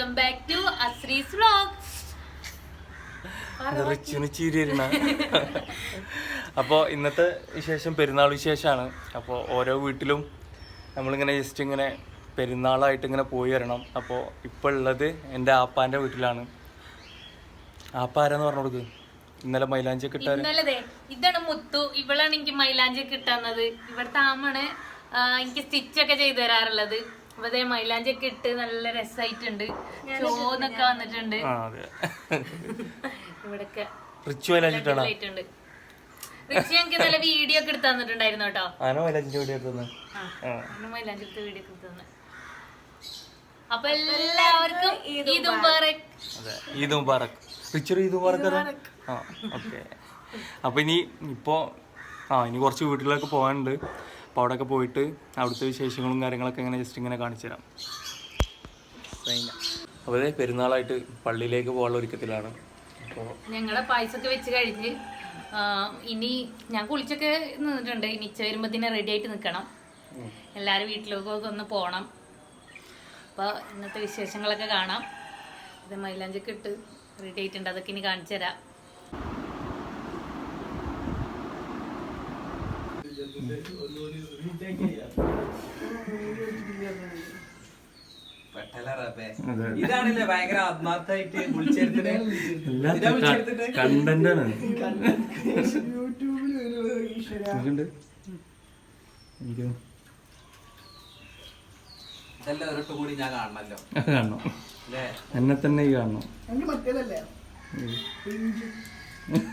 Welcome back to അശ്രീസ് vlog റിച്ചുന് അപ്പോൾ ഇന്നത്തെ വിശേഷം പെരുന്നാൾ വിശേഷമാണ്. അപ്പോൾ ഓരോ വീട്ടിലും നമ്മളിങ്ങനെ ജസ്റ്റ് ഇങ്ങനെ പെരുന്നാളായിട്ട് ഇങ്ങനെ പോയി വരണം. അപ്പോൾ ഇപ്പോൾ ഉള്ളത് എന്റെ ആപ്പാന്റെ വീട്ടിലാണ്. ആപ്പ ആരാന്ന് പറഞ്ഞു കൊടുക്ക്? ഇന്നലെ മൈലാഞ്ചി കിട്ടാൻ ഇന്നലെ ഇതാണ് മുത്തു. ഇവളാണ് എനിക്ക് മൈലാഞ്ചി കിട്ടുന്നത് ഇവിടുത്തെ ആമാണ് എനിക്ക് സ്റ്റിച്ചൊക്കെ ചെയ്തു തരാറുള്ളത്. അപ്പൊ ദേ മൈലാഞ്ചി ഒക്കെ ഇട്ട് നല്ല രസമായിട്ടുണ്ട് ചോന്നൊക്കെ വന്നിട്ടുണ്ട്. അതെ. ഇവിടൊക്കെ ആയിട്ടുണ്ട് റിച്ചി ഞങ്ങൾക്ക് നല്ല വീഡിയോ ഒക്കെ എടുത്ത് തന്നിട്ടുണ്ടായിരുന്നു കേട്ടോ. മൈലാഞ്ചി എടുത്ത വീഡിയോ ഒക്കെ എടുത്ത് തന്നെ. അപ്പൊ എല്ലാവർക്കും ഇതും വേറെ അതെ ഈദ് മുബാറക്. റിച്ചൊരു ഈദ് മുബാറക്? ആ ഓക്കെ. അപ്പോൾ ഇനി ഇപ്പോ ആ ഇനി കുറച്ച് വീട്ടിലൊക്കെ പോകാനുണ്ട്. അപ്പോൾ അവിടെയൊക്കെ പോയിട്ട് അവിടുത്തെ വിശേഷങ്ങളും കാര്യങ്ങളൊക്കെ ഇങ്ങനെ ജസ്റ്റ് ഇങ്ങനെ കാണിച്ചു തരാം. ഇതേ പെരുന്നാളായിട്ട് പള്ളിയിലേക്ക് പോകാനുള്ള ഒരുക്കത്തിലാണ്. അപ്പോൾ ഞങ്ങളുടെ പായസമൊക്കെ വെച്ച് കഴിഞ്ഞ് ഇനി ഞാൻ കുളിച്ചൊക്കെ നിന്നിട്ടുണ്ട്. ഇനി ഇച്ച തന്നെ റെഡി ആയിട്ട് നിൽക്കണം എല്ലാവരും വീട്ടിലേക്കൊക്കെ ഒന്ന് പോണം. അപ്പോൾ ഇന്നത്തെ വിശേഷങ്ങളൊക്കെ കാണാം. ഇത് മൈലാഞ്ചൊക്കെ ഇട്ട് റെഡി ആയിട്ടുണ്ട്. അതൊക്കെ ഇനി കാണിച്ചു തരാം. ഇതാണല്ലേ ഭയങ്കര ആത്മാർത്ഥമായിട്ട് വിളിച്ചെടുത്തിട്ട് ഇതാ വിളിച്ചെടുത്തിട്ട് കണ്ടന്റാണ് എനിക്ക് ഇതെല്ലാം ഒരിട്ട് കൂടി ഞാൻ കാണണല്ലോ കാണണം. അല്ലേ? എന്നെ തന്നെ കാണണം.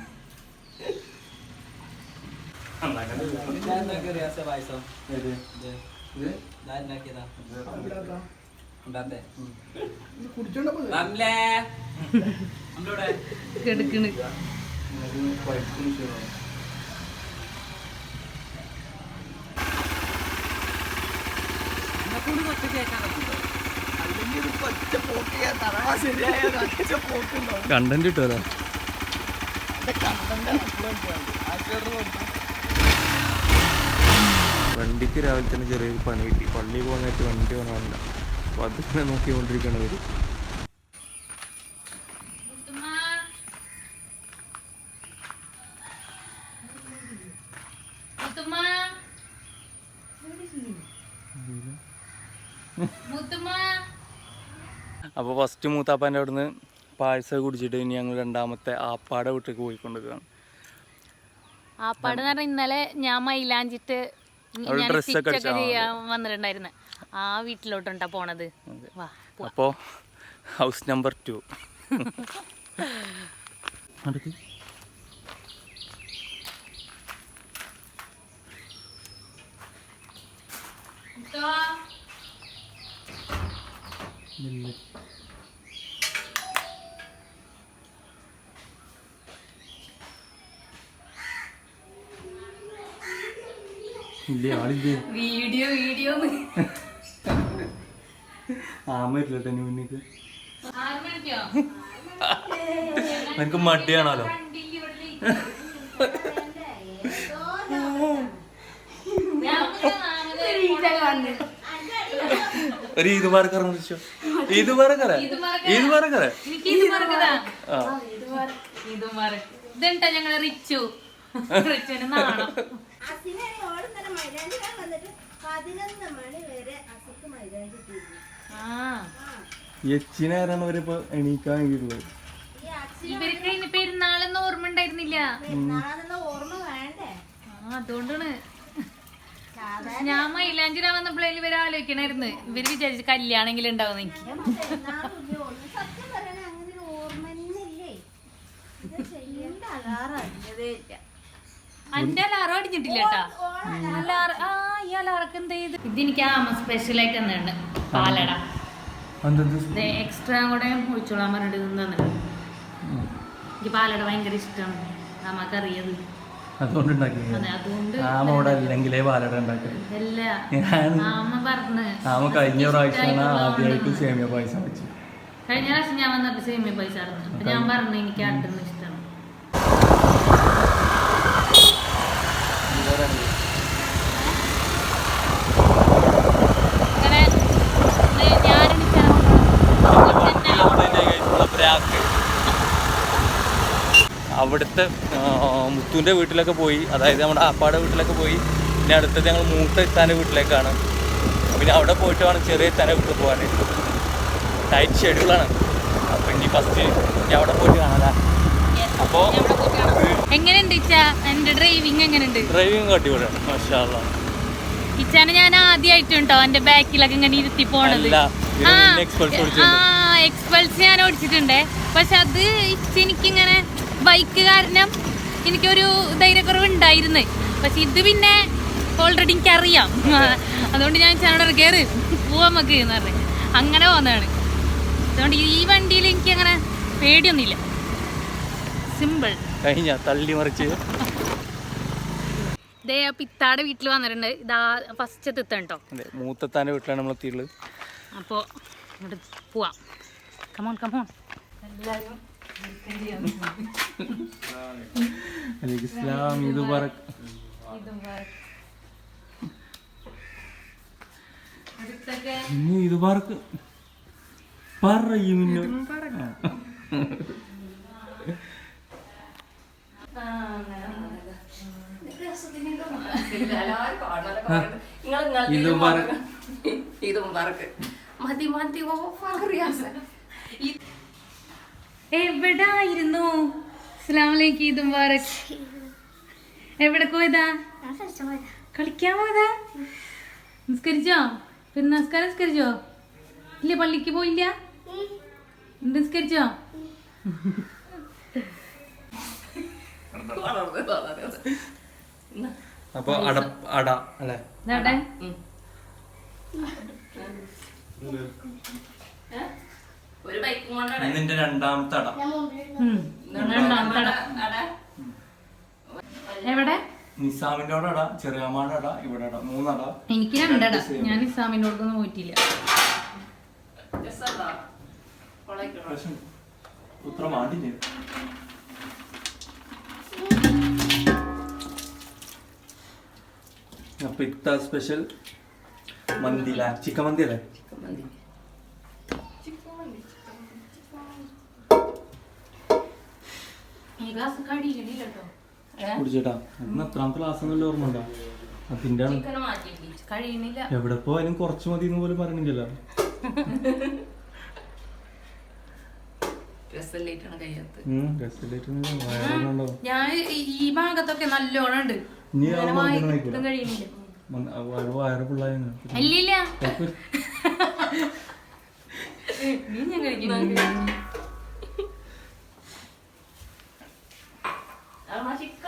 കണ്ടന്റ് കിട്ടുമല്ലോ വണ്ടിക്ക് രാവിലെ തന്നെ ചെറിയൊരു പണി കിട്ടി. പള്ളി പോകാനായിട്ട് വണ്ടി വന്നില്ല. അപ്പോൾ അതിനെ നോക്കിക്കൊണ്ടിരിക്കണവർ അപ്പോൾ ഫസ്റ്റ് മൂത്താപ്പാന്റെ അവിടുന്ന് പായസ കുടിച്ചിട്ട് ഇനി ഞങ്ങൾ രണ്ടാമത്തെ ആപ്പാടെ വീട്ടിലേക്ക് പോയിക്കൊണ്ടിരിക്കുകയാണ്. ആപ്പാട് എന്ന് പറഞ്ഞാൽ ഇന്നലെ ഞാൻ മൈലാഞ്ചിട്ട് ചെയ്യാൻ വന്നിട്ടുണ്ടായിരുന്നു. ആ വീട്ടിലോട്ടുണ്ടാ പോണത്. വാ അപ്പോൾ ഹൗസ് നമ്പർ ടു അടുക്ക് ഇല്ലേ ആളില്ലേ? വീഡിയോ വീഡിയോ ആമ ഇല്ല തന്നെ മുന്നിക്ക് നിനക്ക് മടിയാണല്ലോ ഒരു ഈദ് മാർക്കർ വിളിച്ചോ? ഈദ് മാർക്കറ? ഈദ് മാർക്കറ. ഇത് ഇത് ഇതെന്താ ഞങ്ങൾ റിച്ചു? റിച്ചുവിന് നാണം അസിനാണ് ഓടും തന്നെ മൈലാഞ്ചി കാണാൻ വന്നിട്ട് പതിനൊന്ന് മണി വരെ അസിക്ക് മൈലാഞ്ചി തീരുന്നു ആ എച്ചിനാരാണ് അവരിപ്പോ എണീക്കാൻ വേണ്ടിയിട്ടുള്ളത് ഈ അസി ഇവർക്ക് ഇനി പെരുന്നാളെന്ന് ഓർമ്മ ഉണ്ടായിരുന്നില്ല. പെരുന്നാളെന്ന ഓർമ്മ വേണ്ടേ? ആ അതുകൊണ്ടാണ്. ഞാൻ മൈലാഞ്ചിരാ വന്നപ്പോഴേ ഇവർ ആലോചിക്കണായിരുന്നു. ഇവർ വിചാരിച്ചു കല്യാണെങ്കിലും ഉണ്ടാവും എനിക്ക്. സത്യം പറയണേ അങ്ങനെ ഓർമ്മ ഇല്ല. അലാറം അടിഞ്ഞിട്ടില്ല ആ സ്പെഷ്യൽ ആയിട്ട് പാലട. എന്തെന്ത് എക്സ്ട്രാ കൂടെ ഒഴിച്ചോളാൻ പറഞ്ഞിട്ട് ഇത് തന്നിട്ടുണ്ട്. എനിക്ക് പാലട ഭയങ്കര ഇഷ്ടമാണ് നമുക്കറിയത് കഴിഞ്ഞ പ്രാവശ്യമാണ് ആദ്യമായിട്ട് സേമിയ പായസം വെച്ചത്. കഴിഞ്ഞ പ്രാവശ്യം ഞാൻ വന്നിട്ട് സേമിയ പൈസ ആയിരുന്നു. ഞാൻ പറഞ്ഞു എനിക്ക് അടുത്തുനിന്ന് ഇഷ്ടമാണ് ഇങ്ങനെ ഞാനെനിക്ക് അവിടുത്തെ മുത്തുവിന്റെ വീട്ടിലൊക്കെ പോയി. അതായത് നമ്മുടെ ആപ്പാടെ വീട്ടിലൊക്കെ പോയി. പിന്നെ അടുത്തത് ഞങ്ങൾ മൂത്ത എത്താന്റെ വീട്ടിലേക്കാണ്. പിന്നെ അവിടെ പോയിട്ട് വേണം ചെറിയ എത്താന്റെ വീട്ടിൽ പോകാൻ. ടൈറ്റ് ഷെഡ്യൂളാണ് അപ്പം ഇനി ഫസ്റ്റ് ഇനി അവിടെ പോയിട്ട് കാണാം അപ്പോൾ എങ്ങനെയുണ്ട് എന്റെ ഡ്രൈവിംഗ് എങ്ങനെയുണ്ട്? ഡ്രൈവിംഗ് അടിപൊളിയാണ്. മാഷാ അല്ലാ. ഇച്ചാനെ ഞാൻ ആദ്യമായിട്ടുണ്ടോ എന്റെ ബാക്കിലൊക്കെ ഇങ്ങനെ ഇരുത്തി പോണത്. ആ എക്സ്പൾസ് ഞാൻ ഓടിച്ചിട്ടുണ്ട്. പക്ഷെ അത് ഇച്ച എനിക്കിങ്ങനെ ബൈക്ക് കാരണം എനിക്കൊരു ധൈര്യക്കുറവ് ഉണ്ടായിരുന്നു പക്ഷെ ഇത് പിന്നെ ഓൾറെഡി എനിക്കറിയാം. അറിയാം അതുകൊണ്ട് ഞാൻ ചാനോട് കയറി പോവാൻ നമുക്ക് എന്ന് പറഞ്ഞു. അങ്ങനെ പോകുന്നതാണ് അതുകൊണ്ട് ഈ വണ്ടിയിൽ എനിക്ക് അങ്ങനെ പേടിയൊന്നുമില്ല. സിമ്പിൾ കഴിഞ്ഞ? തള്ളി മറിച്ച്. ഇതേ പിത്താടെ വീട്ടിൽ വന്നിട്ടുണ്ട്. ഇതാ ഫസ്റ്റ് എത്താൻ കേട്ടോ. അതെ മൂത്തെത്താന്റെ വീട്ടിലാണ് നമ്മൾ എത്തിയുള്ളത് അപ്പോൾ ഇങ്ങോട്ട് പോവാം. കമോൺ കമോൺ ഇസ്ലാം ഇത് പറക്ക് ഇനി ഇത് പറക്ക് പറയും ഇതും പറക്ക് ഇത് മുബാറക്ക് മതി മതി ഓ റിയാസ എവിടായിരുന്നു? മുബാറക്. എവിടെ പോയതാ? കളിക്കാൻ പോയതാ? നിസ്കരിച്ചോ? പിന്നെ നമസ്കാരം നിസ്കരിച്ചോ? ഇല്ല പള്ളിക്ക് പോയില്ല? നിസ്കരിച്ചോ? അപ്പൊ അട അട അല്ലേ? ഒരു ബൈക്കും കൊണ്ടാണ്. നിന്റെ രണ്ടാമത്തെ അട. രണ്ടാമത്തെ അട. എവിടെ? നിസാമിന്റെ അവിടെ അട ചെറിയമ്മാടെ അട ഇവിടെ അട മൂന്നട എനിക്ക് രണ്ടട ഞാൻ നിസാമിന്റെ അടുത്തൊന്നും പോയിട്ടില്ല. ഉത്ര മാണ്ടില്ലേ അപ്പൊ ഇത്ത സ്പെഷ്യൽ മന്തില ചിക്കൻ മന്തി അല്ലേ ഈ ഗ്ലാസ് കുടിച്ചേട്ടാ ക്ലാസ് ഓർമ്മ ഉണ്ടോ? അതിന്റെ എവിടെ പോയാലും കുറച്ച് മതി എന്ന് പോലും പറയണില്ലല്ലോ. ഞാൻ ഈ- ഭാഗത്തൊക്കെ നല്ലോണം ഉണ്ട്. വയറ് പിള്ളായ ഞാൻ ഒരു ഈ- ഈ ഇത് മറക്കറാ ഈദ് മുബാറക് ഈ ഇത് മറക്കാൻ ഈ ഇത് മറക്കാൻ പറഞ്ഞ ഈദ് മുബാറക് ഓക്കെ ഈദ് മുബാർക്ക്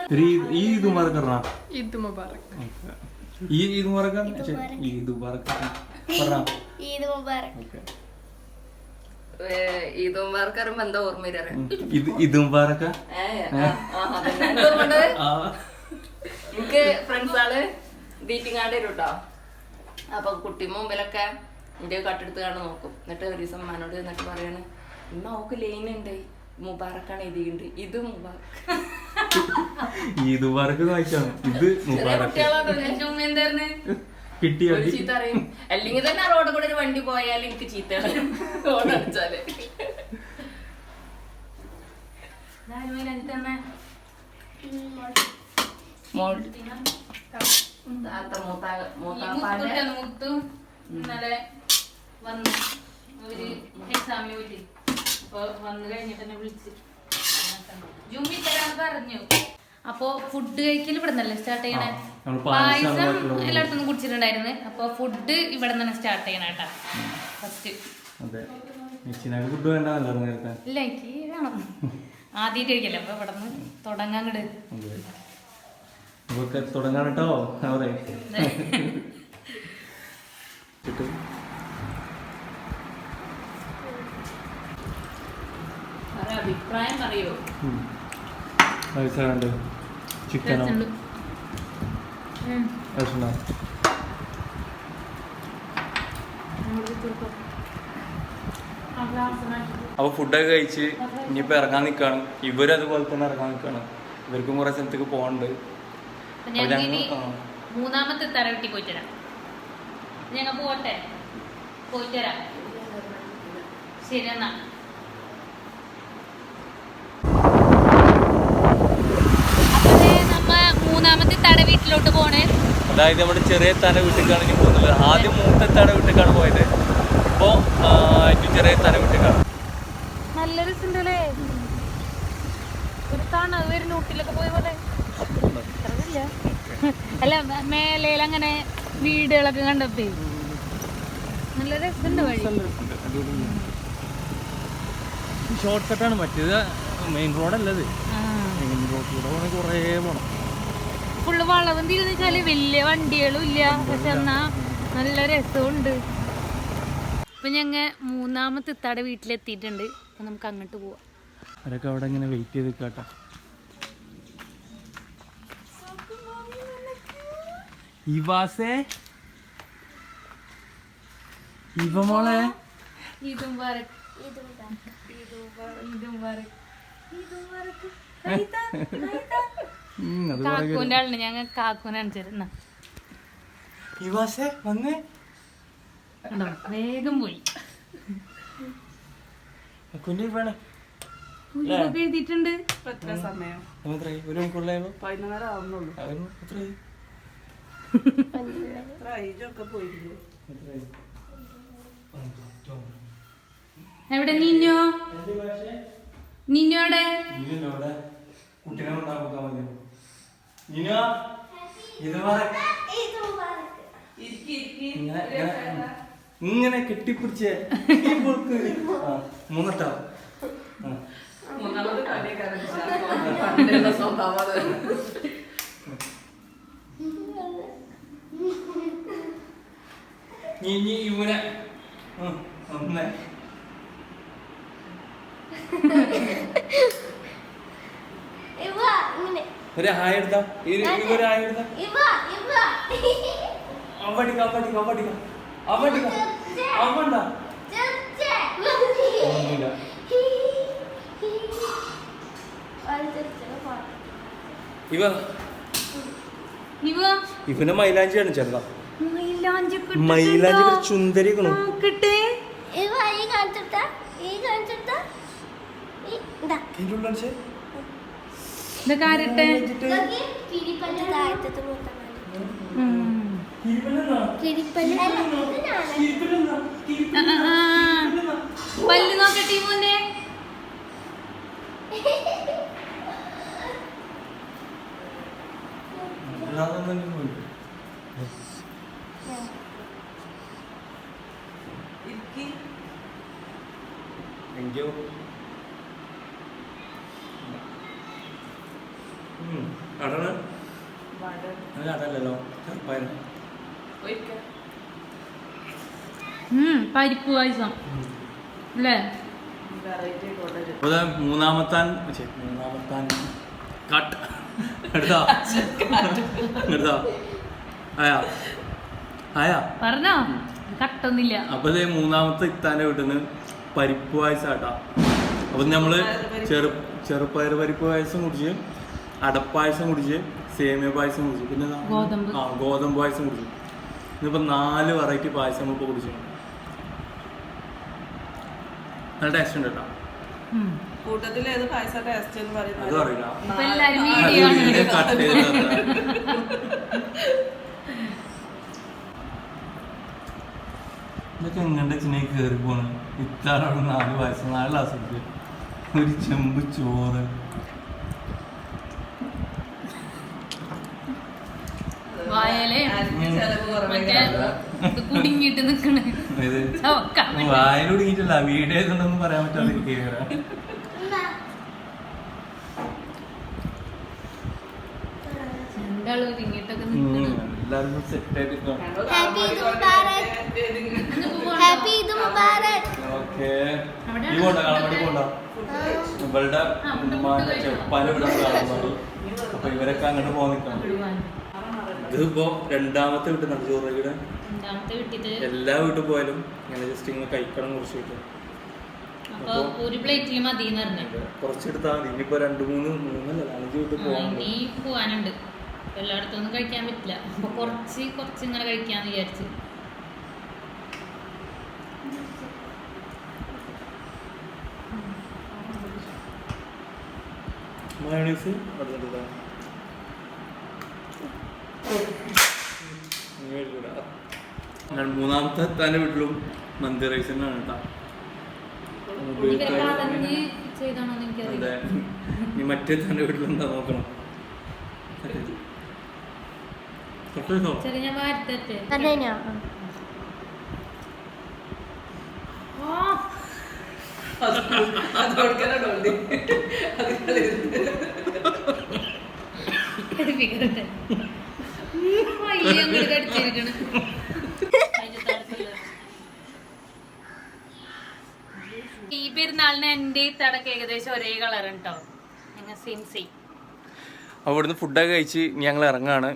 എനിക്ക് അപ്പൊ കുട്ടി മുമ്പിലൊക്കെ എന്റെ കട്ടെടുത്ത് കാണാൻ നോക്കും. എന്നിട്ട് ഒരു ദിവസം മനോട് എന്നിട്ട് പറയാണ് ഇന്ന് അവക്ക് ലൈൻ ഉണ്ട് മുബാറക്കാണ് എഴുതിയിട്ടുണ്ട്. ഇത് മുബാറക്ക് ഇത് മറക്ക് വായിച്ചാണ് ഇത് മുബാറക്ക് കിട്ടിയ ചീത്ത അറിയും അല്ലെങ്കിൽ തന്നെ റോഡ് കൂടെ ഒരു വണ്ടി പോയാൽ എനിക്ക് ചീത്ത റോഡ് അടിച്ചാൽ. മൂത്ത മുത്തു. ഇന്നലെ വന്നു ഒരു എക്സാമിന് പോയിട്ട് അപ്പൊ വന്നു കഴിഞ്ഞിട്ട് എന്നെ വിളിച്ച്. ജൂമി തരാന്ന് പറഞ്ഞു. അപ്പോ ഫുഡ് കഴിക്കൽ ഇവിടെ നിന്നല്ലേ സ്റ്റാർട്ട് ചെയ്യണേ പായസം എല്ലായിടത്തും കുടിച്ചിട്ടുണ്ടായിരുന്നു. അപ്പൊ ഫുഡ് ഇവിടെ നിന്ന് സ്റ്റാർട്ട് ചെയ്യണ കേട്ടാ. ഫസ്റ്റ് അതെ. ഇല്ല എനിക്ക് വേണം. ആദ്യമായിട്ട് കഴിക്കല്ലേ അപ്പൊ ഇവിടെ നിന്ന് തുടങ്ങാൻ അതെ. തുടങ്ങാൻ കേട്ടോ അവരെ ഒരു അഭിപ്രായം പൈസ വേണ്ട ചിക്കനോ? ഭക്ഷണോ? അപ്പോൾ ഫുഡൊക്കെ കഴിച്ച് ഇനിയിപ്പോൾ ഇറങ്ങാൻ നിൽക്കുകയാണ് ഇവരും അതുപോലെ തന്നെ ഇറങ്ങാൻ നിൽക്കുകയാണ് ഇവർക്കും കുറേ സ്ഥലത്തേക്ക് ഇനി മൂന്നാമത്തെ തറവെട്ടി പോയിട്ട് വരാം ഞങ്ങൾ പോട്ടെ പോയിട്ട് വരാം ശരി എന്നാ. വീട്ടിലോട്ട് പോണേ അതായത് നമ്മുടെ ചെറിയ തന വീട്ടിലേക്കാണ് ഇനി പോകുന്നത്. ആദ്യം മൂത്തത്താന വീട്ടിലേക്കാണ് പോയത്. ഇപ്പോൾ ഇനി ചെറിയ തന വീട്ടിലേക്കാണ്. നല്ല രസമുണ്ടല്ലേ ഒരു തണവ് വരുന്ന ഊട്ടിലൊക്കെ പോയ പോലെ. അല്ല മേലയിൽ അങ്ങനെ വീടുകളൊക്കെ കണ്ടപ്പേ. നല്ല രസമുണ്ട് വഴി. ഷോർട്ട് കട്ടാണ് മറ്റേത്. മെയിൻ റോഡല്ലത് മെയിൻ റോഡിലൂടെ പോണേ കുറേ പോകണം ഫുള്ള് വളവും തിരിഞ്ഞു വെച്ചാൽ വലിയ വണ്ടികളും ഇല്ല. പക്ഷെ എന്നാ നല്ല രസമുണ്ട് ഇപ്പൊ ഞങ്ങ മൂന്നാമത്തെ ഇത്താടെ വീട്ടിലെത്തിയിട്ടുണ്ട്. അപ്പൊ നമുക്ക് അങ്ങോട്ട് പോവാം. അവരൊക്കെ അവിടെ ഇങ്ങനെ വെയിറ്റ് ചെയ്ത് കേട്ടോ ഇവാസേ? ഇവ മോളെ? ഇതും. കാക്കൂന്റെ ആളിന് ഞങ്ങൾ കാക്കൂനെ അണിച്ചിരുന്ന വേഗം പോയി. എഴുതിയിട്ടുണ്ട്. ഒരു മണിക്കൂറിലായോ? അവന് എത്രയായി എവിടെ നിന്നോ? നിന്നോടെ കുട്ടികളെ ഉണ്ടാക്കാൻ നിനോ? ഇത് ഇങ്ങനെ കെട്ടിപ്പിടിച്ച് മൂന്നട്ടോ കെട്ടിപ്പിടിച്ചേ ഈ പൊക്ക്. ആ, മൂന്നെട്ടാ? ആ. നീ നീ ഇവനെ ഒന്ന് ഇവ ഇങ്ങനെ ഒരു ഹായ് എടുത്താ ഒരു ഹായ് എടുത്താ ഇവ അവണ്ട ഇവനെ മൈലാഞ്ചിയാണ് ആണ് മൈലാഞ്ചി മൈലാഞ്ചി ചുന്തരി നോക്കട്ടെ ഇവ ഈ കാണിച്ചിട്ടാ ഈ കാണിച്ചിട്ടാ ഇതാ ഇതൊക്കെ ആരട്ടെ. പല്ല് നോക്കട്ടെ മോനെ Thank you. ഉം. അതല്ലല്ലോ പരിപ്പ് പായസം. അല്ലേ? മൂന്നാമത്താൻ മൂന്നാമത്താൻ. കട്ട്. എടുത്തോ? എടുത്തോ? ആയാ? ആയാ? പറഞ്ഞോ? കട്ടൊന്നില്ല അപ്പൊ മൂന്നാമത്തെ ഇത്താന്റെ വീട്ടിൽ നിന്ന് പരിപ്പ് പായസം ആട്ടാ അപ്പൊ നമ്മൾ ചെറു ചെറുപ്പയർ പരിപ്പ് പായസം കുടിച്ച് അടപ്പായസം കുടിച്ച് സേമിയ പായസം കുടിച്ച്. പിന്നെ ഗോതമ്പ്. ആ ഗോതമ്പ് പായസം കുടിച്ചു. ഇന്നിപ്പോ നാല് വെറൈറ്റി പായസം ഇപ്പൊ കുടിച്ചു. നല്ല ടേസ്റ്റ് ഉണ്ട് കേട്ടോ. കൂട്ടത്തിൽ ഏത് പായസ ടേസ്റ്റ് എന്ന് പറയുന്നത്? ഇതൊക്കെ എങ്ങനെ ചിന്നെ കയറി പോണ്. ഇത്താറോട് നാല് വയസ്സ് നാല് ക്ലാസ് ഒരു ചെമ്പ് ചോറ്. വായലേ മറ്റേ നിക്കണ്. വീഡിയോ പറയാൻ പറ്റാതെ രണ്ടാളും എല്ലാവരും സെറ്റ് ആയിട്ട് happy Eid Mubarak happy Eid Mubarak. Okay. ഈ പോണ്ട കളമടി പോണ്ട. ഇവളുടെ ഉമ്മാന്റെ ചെപ്പാന്റെ ഇവിടെ കളമടി അപ്പൊ ഇവരൊക്കെ അങ്ങോട്ട് പോകാൻ നിൽക്കണം. ഇതിപ്പോ രണ്ടാമത്തെ വീട്ടിൽ നട ചോറയുടെ രണ്ടാമത്തെ വീട്ടിൽ. എല്ലാ വീട്ടിൽ പോയാലും ഇങ്ങനെ ജസ്റ്റ് ഇങ്ങനെ കഴിക്കണം കുറച്ച് കിട്ടും. ഒരു പ്ലേറ്റിൽ മതി കുറച്ചെടുത്താൽ മതി. ഇനിയിപ്പോ രണ്ട് മൂന്ന് മൂന്നല്ല അഞ്ച് വീട്ടിൽ പോകാനുണ്ട് ഇനി പോവാനുണ്ട്. എല്ലായിടത്തും ഒന്നും കഴിക്കാൻ പറ്റില്ല. അപ്പൊ കുറച്ച് കുറച്ച് ഇങ്ങനെ കഴിക്കാന്ന് വിചാരിച്ചു. മയോണീസ് അടുത്തിട്ടാ ഞാൻ മൂന്നാമത്തെ തന്നെ വീട്ടിലും മന്തി റൈസ് തന്നെയാണ് കേട്ടോ. അതെ. നീ മറ്റേ താന്റെ വീട്ടിലെന്താ നോക്കണം? അത് കൊടുക്കാനാണ് വേണ്ടി അത് കളയരുത്. ഈ എന്റെ തടക്ക് ഏകദേശം ഒരേ കളർ ഉണ്ടോ? ഞങ്ങൾ സെയിം സെയിം അവിടുന്ന് ഫുഡൊക്കെ കഴിച്ച് ഞങ്ങൾ ഇറങ്ങാണ്.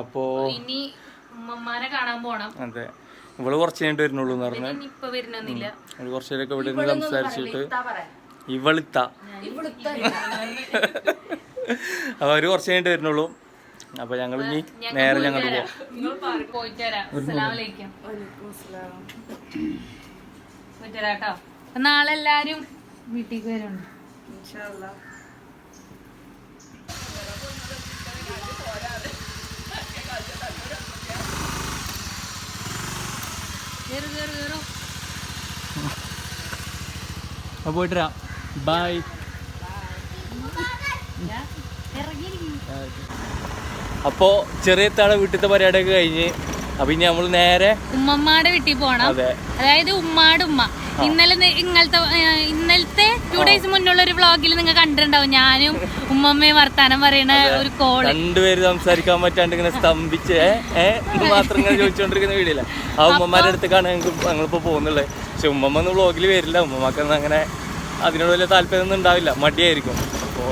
അപ്പോ ഇനി ഉമ്മമാരെ കാണാൻ പോണം. അതെ. ഇവൾ കുറച്ച് കഴിഞ്ഞിട്ട് വരുന്നുള്ളൂ എന്ന് പറഞ്ഞു. ഇനി ഇപ്പൊ വരുന്നില്ല അവൾ കുറച്ച് നേരൊക്കെ ഇവിടെ നിന്ന് സംസാരിച്ചിട്ട്. ഇവളിത്ത. അപ്പൊ അവർ കുറച്ച് കഴിഞ്ഞിട്ട് വരുന്നുള്ളൂ. അപ്പൊ ഞങ്ങൾ ഇനി നേരെ ഞങ്ങൾ പോയിട്ട് വരാം. നാളെ എല്ലാരും വീട്ടിലേക്ക് വരുന്നു പോയിട്ട് ബൈ അപ്പോ ചെറിയ താളെ വീട്ടിലത്തെ പരിപാടിയൊക്കെ കഴിഞ്ഞ് അപ്പൊ ഇനി നമ്മൾ നേരെ ഉമ്മമ്മയുടെ വീട്ടിൽ പോണം. അതായത് ഉമ്മാടുമ്മ ഇന്നലെ ഇങ്ങനത്തെ ഇന്നലത്തെ ടു ഡേയ്സ് മുന്നുള്ള ഒരു വ്ളോഗിൽ നിങ്ങൾ കണ്ടിട്ടുണ്ടാവും. ഞാനും ഉമ്മമ്മയും വർത്താനം പറയുന്ന ഒരു കോൾ രണ്ടുപേര് സംസാരിക്കാൻ പറ്റാണ്ട് ഇങ്ങനെ സ്തംഭിച്ച് മാത്രം ഇങ്ങനെ ചോദിച്ചുകൊണ്ടിരിക്കുന്ന വീടില്ല ആ ഉമ്മമാരുടെ അടുത്തേക്കാണ് ഞങ്ങൾക്ക് ഞങ്ങളിപ്പോ പോകുന്നുള്ളത് പക്ഷെ ഉമ്മമ്മ ഒന്നും വ്ളോഗിൽ വരില്ല. ഉമ്മമാക്കൊന്നും അങ്ങനെ അതിനോട് വലിയ താല്പര്യമൊന്നും ഉണ്ടാവില്ല. മടിയായിരിക്കും. അപ്പോ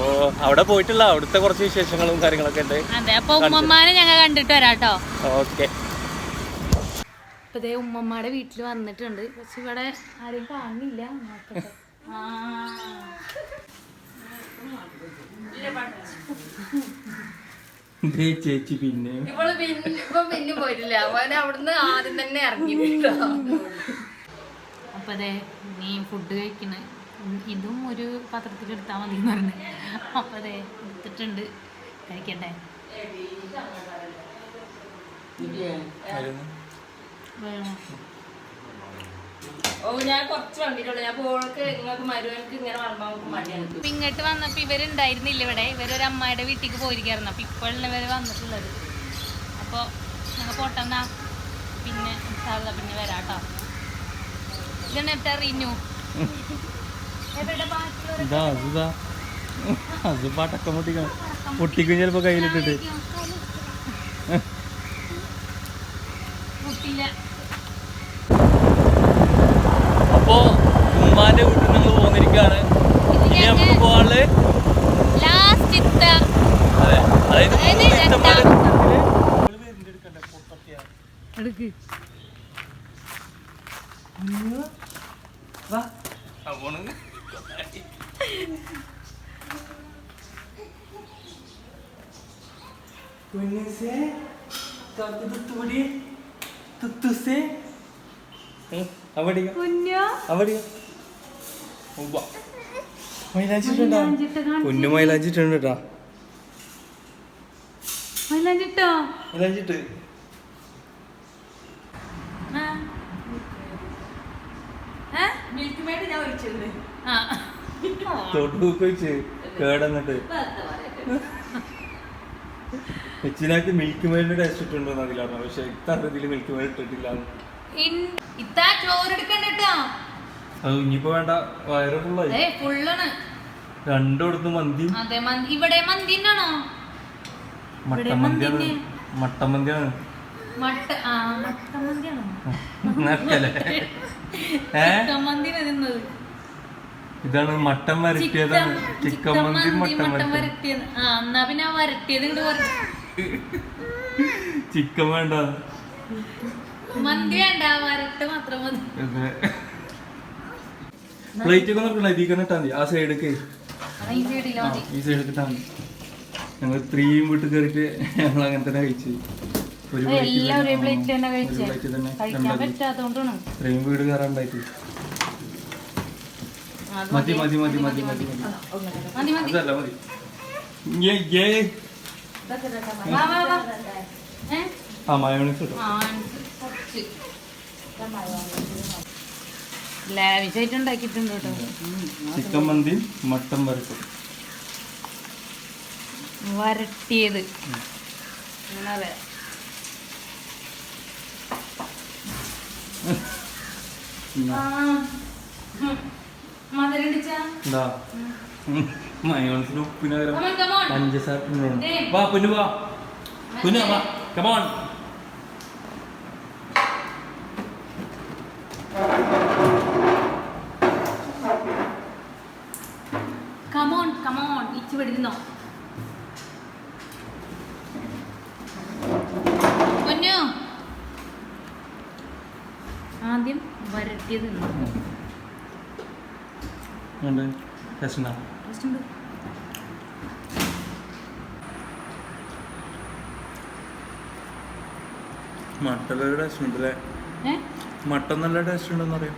അവിടെ പോയിട്ടുള്ള അവിടുത്തെ കുറച്ച് വിശേഷങ്ങളും കാര്യങ്ങളൊക്കെ ഉണ്ട്. അതെ. അപ്പൊ ഉമ്മമാരെ ഞങ്ങൾ കണ്ടിട്ട് വരാട്ടോ. ഓക്കെ. ഇപ്പൊ ദേ ഉമ്മമ്മയുടെ വീട്ടിൽ വന്നിട്ടുണ്ട്. പക്ഷെ ഇവിടെ ആരും കാണുന്നില്ല. നോക്കട്ടെ. ചേച്ചി പിന്നെ. ഇവൾ പിന്നെ ഇപ്പൊ പിന്നെ പോയിട്ടില്ല. അവൻ അവിടുന്ന് ആദ്യം തന്നെ ഇറങ്ങി അപ്പൊ അതെ നീ ഫുഡ് കഴിക്കണ. ഇതും ഒരു പാത്രത്തിൽ എടുത്താൽ മതി എന്ന് പറഞ്ഞു. അപ്പൊ അതെ എടുത്തിട്ടുണ്ട്. കഴിക്കട്ടെ. ഓ ഞാൻ കുറച്ച് ഞാൻ പോൾക്ക് നിങ്ങൾക്ക് മരുവനക്ക് ഇങ്ങനെ വളർന്നു മടിയാണ്. അപ്പൊ ഇങ്ങോട്ട് വന്നപ്പോ ഇവരുണ്ടായിരുന്നില്ല ഇവിടെ. ഇവരൊരു അമ്മയുടെ വീട്ടിലേക്ക് പോയിരിക്കായിരുന്നു അപ്പൊ ഇപ്പോഴാണ് ഇവർ വന്നിട്ടുള്ളത്. അപ്പൊ ഞങ്ങൾ പോട്ടെന്നാ പിന്നെ സാധാ പിന്നെ വരാട്ടോ ഇതാണ് എത്ര റിനു എവിടെ ബാക്കിയുള്ളവരൊക്കെ ഇതാ ഇതാ? അത് പാട്ടൊക്കെ പൊട്ടിക്കണം പൊട്ടിക്കും ചിലപ്പോ കയ്യിലിട്ടിട്ട്. കുട്ടിയില്ല അവിടെയോ? മൈലാഞ്ചിട്ടുണ്ട് മൈലാഞ്ചിട്ടോ കേടന്നിട്ട്. എച്ചിനാക്ക് മിൽക്ക് മേടിന്റെ ടേസ്റ്റ് ഇട്ടുണ്ടോന്നറിയില്ല പക്ഷെ ഇത്തരത്തിൽ മിൽക്ക് മേഡ് ഇട്ടിട്ടില്ല ഇത്താ ചോറെടുക്കണ്ടോ അത് ഇനിയിപ്പോ വേണ്ട വയറ് ഫുള്ളായി ഏ ഫുള്ളാണ് രണ്ടിടത്ത് മന്തി. അതെ മന്തി. ഇവിടെ മട്ടൻ മട്ട ആ തിന്നത്. ഇതാണ് മട്ടൻ വരട്ടിയതാണ്. ചിക്കൻ മന്തി മട്ടൻ മട്ടൻ വരട്ടി. വരട്ടിയത്. ആ എന്നാ പിന്നെ ആ വരട്ടിയത് ഇങ്ങോട്ട് ചിക്കൻ വേണ്ട. മാത്രം ആ ഈ ഞങ്ങൾ ഇത്രയും വീട്ടിൽ കയറിട്ട് ഞങ്ങൾ അങ്ങനെ തന്നെ കഴിച്ച്. ഒരു തന്നെ ഇത്രയും വീട് കയറാണ്ടായിട്ട്. മതി മതി മതി മതി മതി മതി അതല്ല മതി. ആ മായോണിസ് കിട്ടും കുറച്ച് ലാവിഷായിട്ട് ഉണ്ടാക്കിയിട്ടുണ്ട് കേട്ടോ. ചിക്കൻ മന്തി മട്ടൻ വരട്ടും വരട്ടിയത്. അങ്ങനെ കമോൺ പഞ്ചസാര. പിന്നെ വാ പുന്നു വാ. പുന്നു വാ. കമോൺ കമോൺ ഇച്ചു വിടുന്നോ പൊന്നു ആദ്യം വരട്ടിയത്. മട്ടൻ നല്ല ടേസ്റ്റ് ഉണ്ടല്ലേ മട്ടൻ നല്ല ടേസ്റ്റ് ഉണ്ടെന്ന് അറിയാം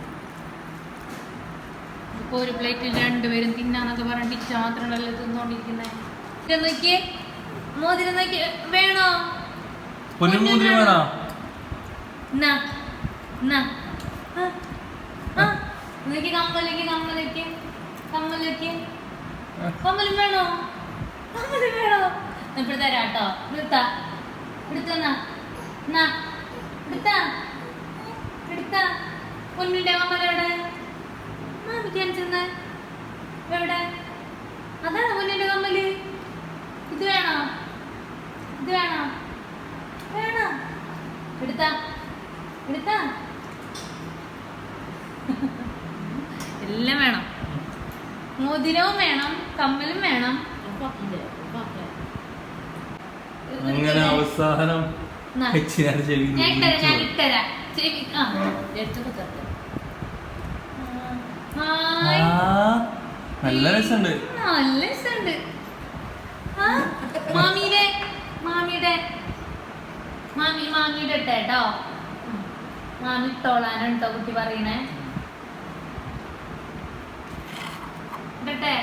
ഇപ്പൊ ഒരു പ്ലേറ്റിൽ രണ്ടുപേരും തിന്നാന്നൊക്കെ പറഞ്ഞിട്ട് ഇച്ച മാത്രമല്ല തിന്നോണ്ടിരിക്കുന്നേ നോക്കിയേ മോതിരം നോക്കിയേ വേണോ? പൊന്നു മൂന്നിന് വേണോ? എന്നാ എന്നാ. നോക്കി കമ്മലേക്ക് കമ്മലേക്ക് കമ്മലേക്ക്. കമ്മലും വേണോ? കമ്മലും വേണോ? ഇപ്പോൾ തരാം കേട്ടോ. എടുത്ത. എടുത്തന്നാ എടുത്താ എടുത്താ. പൊന്നിന്റെ കമ്മലെവിടെ മാമിക്ക് അനിച്ചെന്ന് എവിടെ? അതാണ് പൊന്നിന്റെ കമ്മൽ. ഇത് വേണോ? ഇത് വേണോ? വേണോ? എടുത്ത. എടുത്താ. എല്ലാം വേണം. മോതിരവും വേണം കമ്മലും വേണം. അങ്ങനെ അവസാനം ഞാൻ ഇട്ടരാം ചെവി ആ ഹായ്. നല്ല രസമുണ്ട്. നല്ല രസമുണ്ട്. മാമിയുടെ മാമിയുടെ മാമി മാമിയുടെ ഇട്ടേട്ടോ. മാമി ഇട്ടോളാനുണ്ടോ കുട്ടി പറയണേ. ഇടട്ടെ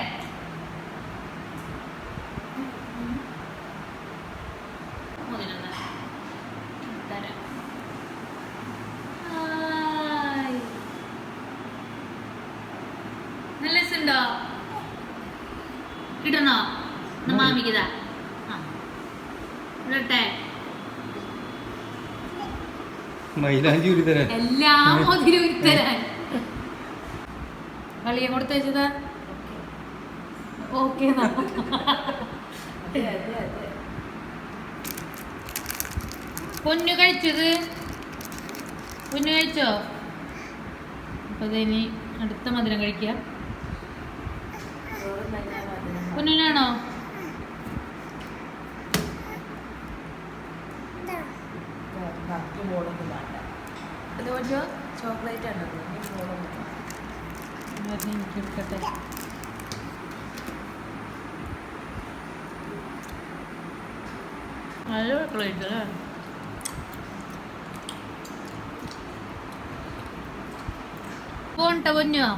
നല്ല രസമുണ്ടോ? ഇടണോ എന്നാ മാമിക്കിതാ ആ. ഇടട്ടെ. മൈലാഞ്ചി എല്ലാം മതിരി തരാൻ. കളിയെ കൊടുത്തയച്ചതാ? ഓക്കെ പൊന്നു കഴിച്ചത്? പൊന്നു കഴിച്ചോ? അപ്പൊ ഇനി അടുത്ത മധുരം കഴിക്കാം. പൊന്നുനാണോ ചോക്ലേറ്റ് ആണ് എനിക്ക് എടുക്കട്ടെ. നല്ല പ്ലേറ്റ് അല്ലേ? പോണ്ട പൊന്നോ?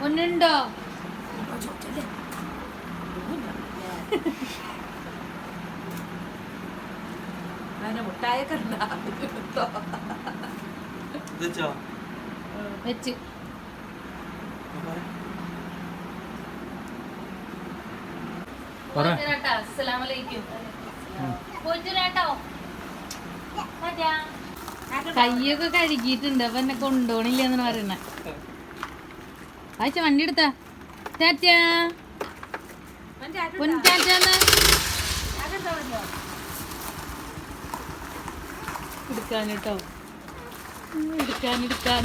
പൊന്നുണ്ടോ? മുട്ടായ കണ്ടോ വെച്ച്. കയ്യൊക്കെ കഴുകിയിട്ടുണ്ട് അപ്പൊ എന്നെ കൊണ്ടുപോണില്ല എന്നാണ് പറയണേ. ആഴ്ച വണ്ടി എടുത്താ. എടുക്കാൻ കേട്ടോ എടുക്കാൻ എടുക്കാൻ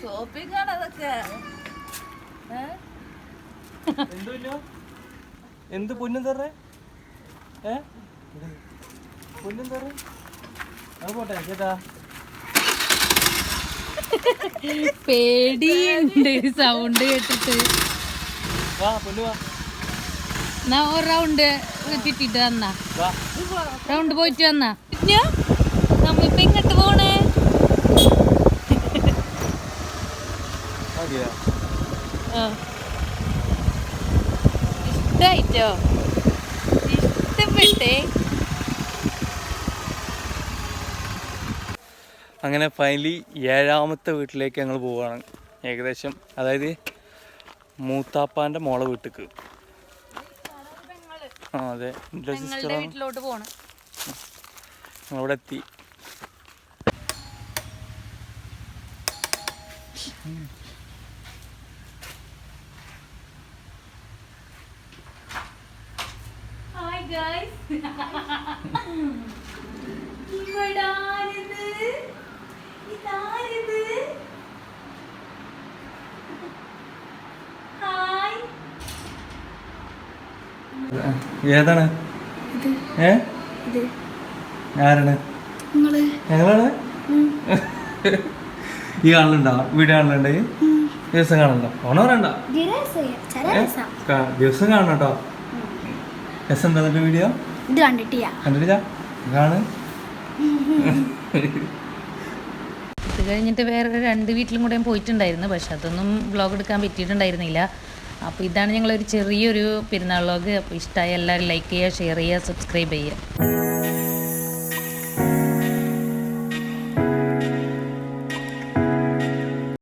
ഷോപ്പിംഗ് ആണ് അതൊക്കെ. എന്തുമില്ല? എന്ത് പൊന്നും തറേ ഏ? പൊന്നും തറേ അത് പോട്ടെ ചേട്ടാ. പേടിയുണ്ട് സൗണ്ട് കേട്ടിട്ട്. വാ പൊന്നു വാ. എന്നാ ഒരു റൗണ്ട് ചുറ്റിട്ട് തന്നാ റൗണ്ട് പോയിട്ട് വന്നാ. ഇങ്ങോട്ട് പോണേ? ഇഷ്ടായിട്ടോ? ഇഷ്ടപ്പെട്ടേ? അങ്ങനെ ഫൈനലി ഏഴാമത്തെ വീട്ടിലേക്ക് ഞങ്ങൾ പോവുകയാണ് ഏകദേശം അതായത് മൂത്താപ്പാന്റെ മോളെ വീട്ടിക്ക്. ആ അതെ. എന്റെ സിസ്റ്ററാണ് ഞങ്ങളവിടെ എത്തി. ഹായ് ഗൈസ് ഇവിടാരിത് ഇതാരിത് ഹായ് ഏതാണ്? ഏ? ആരാണ്? ഞങ്ങളാണ്? ഈ കാണലുണ്ടോ? വീഡിയോ കാണലുണ്ട്? ദിവസം കാണണ്ടോ ഓണം പറയണ്ട ഏ? ദിവസം കാണണം കേട്ടോ. രസം എന്താ വീഡിയോ? ഇത് കണ്ടിട്ടില്ല. കണ്ടിട്ടില്ല? കാണ് ഇത് കഴിഞ്ഞിട്ട് വേറെ രണ്ട് വീട്ടിലും കൂടെ പോയിട്ടുണ്ടായിരുന്നു. പക്ഷെ അതൊന്നും വ്ളോഗ് എടുക്കാൻ പറ്റിയിട്ടുണ്ടായിരുന്നില്ല. അപ്പോൾ ഇതാണ് ഞങ്ങളൊരു ചെറിയൊരു പെരുന്നാൾ വ്ളോഗ്. അപ്പോൾ ഇഷ്ടമായ എല്ലാവരും ലൈക്ക് ചെയ്യുക ഷെയർ ചെയ്യുക സബ്സ്ക്രൈബ് ചെയ്യുക.